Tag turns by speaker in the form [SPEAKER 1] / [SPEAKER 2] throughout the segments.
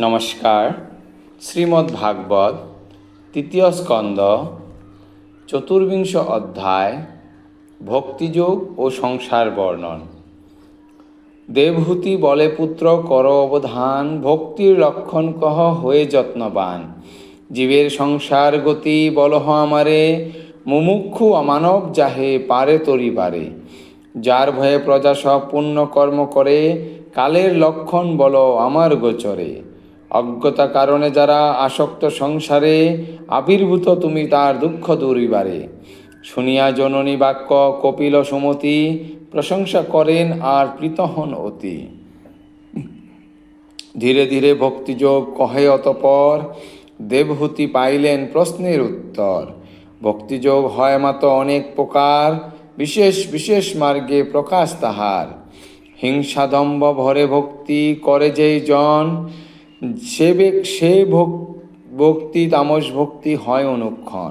[SPEAKER 1] নমস্কার। শ্রীমদ্ ভাগবত, তৃতীয় স্কন্দ চতুর্বিংশ অধ্যায়, ভক্তিযোগ ও সংসার বর্ণন। দেবহূতি বলে পুত্র, কর অবধান, ভক্তির লক্ষণ কহ হয়ে যত্নবান। জীবের সংসার গতি বলহ আমারে, মুমুক্ষু অমানব যাহে পারে তরিবারে। যার ভয়ে প্রজা সব পুণ্য কর্ম করে, কালের লক্ষণ বলো আমার গোচরে। অজ্ঞতা কারণে যারা আসক্ত সংসারে, আবির্ভূত তুমি তার দুঃখ দূরিবারে। শুনিয়া জননী বাক্য কপিল সুমতি, প্রশংসা করেন আর প্রীতহন অতি। ধীরে ধীরে ভক্তিযোগ কহে অতপর, দেবহূতি পাইলেন প্রশ্নের উত্তর। ভক্তিযোগ হয় মাত অনেক প্রকার, বিশেষ বিশেষ মার্গে প্রকাশ তাহার। হিংসাদম্ব ভরে ভক্তি করে যেই জন সে সে ভক- ভক্তি, তামস ভক্তি হয় অনুক্ষণ।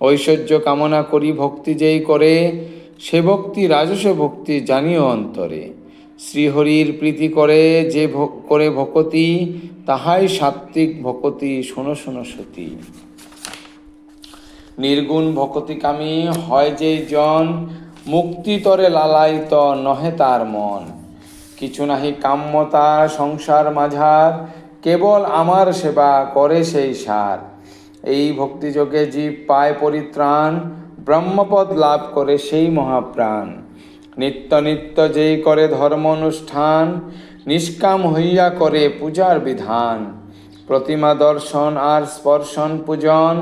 [SPEAKER 1] ঐশ্বর্য কামনা করি ভক্তি যেই করে, সে ভক্তি রাজস ভক্তি জানিও অন্তরে। শ্রীহরির প্রীতি করে যে করে ভকতি, তাহাই সাত্ত্বিক ভকতি, শোনো শোনো সতী। নির্গুণ ভকতিকামী হয় যে জন, মুক্তি তরে লালায়িত নহে তার মন। কিছু নাহি কাম্যতা সংসার মাঝার কেবল আমার সেবা করে সেই সার। এই ভক্তিযোগে জীব পায় পরিত্রাণ, ব্রহ্মপদ লাভ করে সেই মহাপ্রাণ। নিত্য নিত্য যেই করে ধর্ম অনুষ্ঠান নিষ্কাম হইয়া করে পূজার বিধান। প্রতিমা দর্শন আর স্পর্শন পূজন,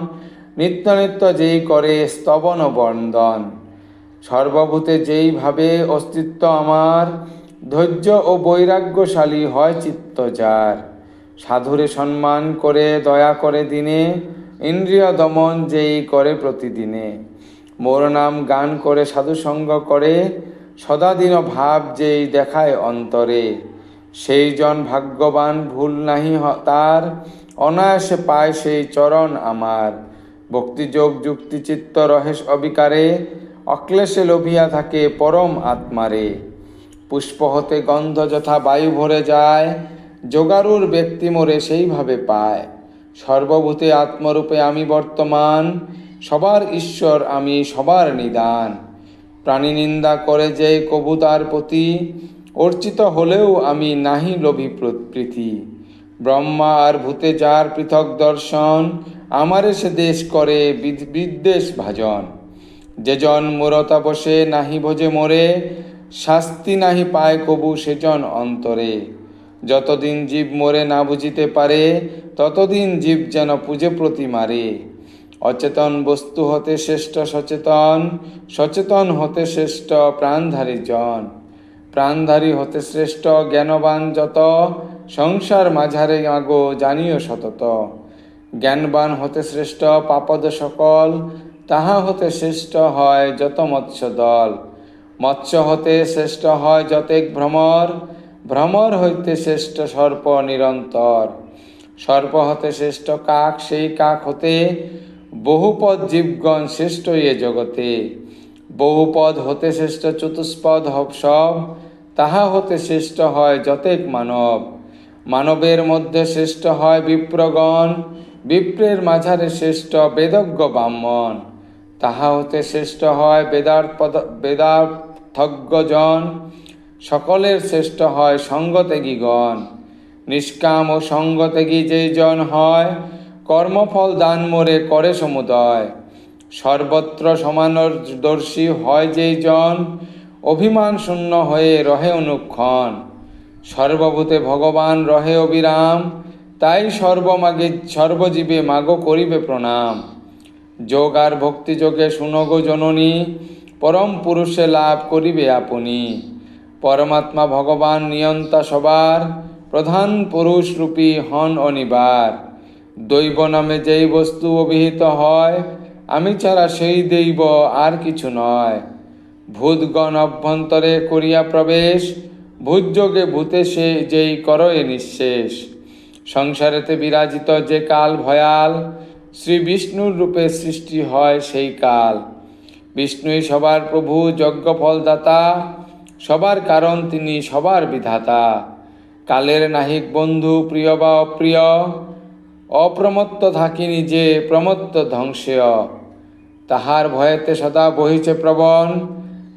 [SPEAKER 1] নিত্য নিত্য যেই করে স্তবন বন্দন। সর্বভূতে যেইভাবে অস্তিত্ব আমার, ধৈর্য ও বৈরাগ্যশালী হয় চিত্ত যার। সাধুরে সম্মান করে, দয়া করে দিনে, ইন্দ্রিয় দমন যেই করে প্রতিদিনে। মোর নাম গান করে সাধুসঙ্গ করে, সদাদিন ভাব যেই দেখায় অন্তরে। সেই জন ভাগ্যবান, ভুল নাহি তার, অনায়াসে পায় সেই চরণ আমার। ভক্তিযোগ, যুক্তি, চিত্ত, রহেশ অবিকারে, অক্লেশে লোভিয়া থাকে পরম আত্মারে। পুষ্প হতে গন্ধ যথা বায়ু ভরে যায় যোগারুর ব্যক্তি মোরে সেইভাবে পায়। সর্বভূতে আত্মরূপে আমি বর্তমান, সবার ঈশ্বর আমি সবার নিদান। প্রাণী নিন্দা করে যে কবু তার প্রতি, অর্চিত হলেও আমি নাহি লোভী প্র- প্রীতি। ব্রহ্মা আর ভূতে যার পৃথক দর্শন, আমারে সে দেশ করে বিদ- বিদ্বেষ ভাজন। যেজন মোরতা বসে নাহি ভোজে মোরে, শাস্তি নাহি পায় কবু সেজন অন্তরে। যতদিন জীব মোরে না বুঝিতে পারে, ততদিন জীব যেন পূজে প্রতি মারে। অচেতন বস্তু হতে শ্রেষ্ঠ সচেতন সচেতন হতে শ্রেষ্ঠ প্রাণধারী জন। প্রাণধারী হতে শ্রেষ্ঠ জ্ঞানবান যত, সংসার মাঝারে আগো জানিও সতত। জ্ঞানবান হতে শ্রেষ্ঠ পাপদ সকল, তাহা হতে শ্রেষ্ঠ হয় যত মৎস্য দল। মৎস্য হতে শ্রেষ্ঠ হয় যতেক ভ্রমর ভ্রমর হইতে শ্রেষ্ঠ সর্প নিরন্তর। সর্প হতে শ্রেষ্ঠ কাক, সেই কাক হতে বহুপদ জীবগণ শ্রেষ্ঠ এ জগতে। বহুপদ হতে শ্রেষ্ঠ চতুষ্পদ হব সব, তাহা হতে শ্রেষ্ঠ হয় যতেক মানব। মানবের মধ্যে শ্রেষ্ঠ হয় বিপ্রগণ, বিপ্রের মাঝারে শ্রেষ্ঠ বেদজ্ঞ ব্রাহ্মণ। তাহা হতে শ্রেষ্ঠ হয় বেদার্থ বেদার্থজ্ঞজন সকলের শ্রেষ্ঠ হয় সঙ্গত্যাগীগণ নিষ্কাম ও সঙ্গত্যাগী যেই জন হয়, কর্মফল দান মোরে করে সমুদয়। সর্বত্র সমানদর্শী হয় যেই জন, অভিমান শূন্য হয়ে রহে অনুক্ষণ। সর্বভূতে ভগবান রহে অবিরাম, তাই সর্বমাগে সর্বজীবে মাগো করিবে প্রণাম। যোগ আর ভক্তি যোগে শুনগো জননী, পরম পুরুষে লাভ করিবে আপনি। পরমাত্মা ভগবান নিয়ন্তা সবার, প্রধান পুরুষ রূপী হন অনিবার। দৈব নামে যেই বস্তু অভিহিত হয়, আমি ছাড়া সেই দৈব আর কিছু নয়। ভূতগণ অভ্যন্তরে করিয়া প্রবেশ, ভূতযোগে ভূতে সে যেই করয়ে নিঃশেষ। সংসারেতে বিরাজিত যে কাল ভয়াল, শ্রী বিষ্ণুর রূপে সৃষ্টি হয় সেই কাল। বিষ্ণুই সবার প্রভু যজ্ঞ ফলদাতা সবার কারণ তিনি সবার বিধাতা। কালের নাহিক বন্ধু প্রিয় বা অপ্রিয়, অপ্রমত্ত থাকি নিজে প্রমত্ত ধ্বংসীয়। তাহার ভয়েতে সদা বহিছে প্রবণ,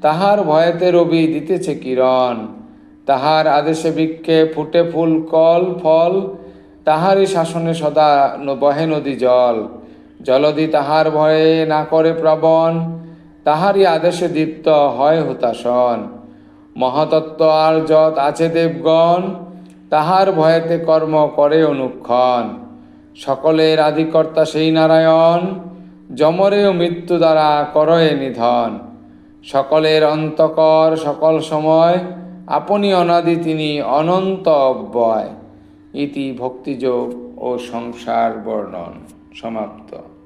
[SPEAKER 1] তাহার ভয়েতে রবি দিতেছে কিরণ। তাহার আদেশে বৃক্ষে ফুটে ফুল, কল, ফল, তাহারই শাসনে সদা বহে নদী জল। জলদি তাহার ভয়ে না করে প্রবণ, তাহারই আদেশে দীপ্ত হয় হুতাসন মহাতত্ত্ব আর যত আছে দেবগণ, তাহার ভয়েতে কর্ম করে অনুক্ষণ। সকলের আদিকর্তা সেই নারায়ণ, যমরেও মৃত্যু দ্বারা করয়ে নিধন। সকলের অন্তকর সকল সময়, আপনি অনাদি তিনি অনন্ত অব্যয়। ইতি ভক্তিযোগ ও সংসার বর্ণন। সমাপ্ত।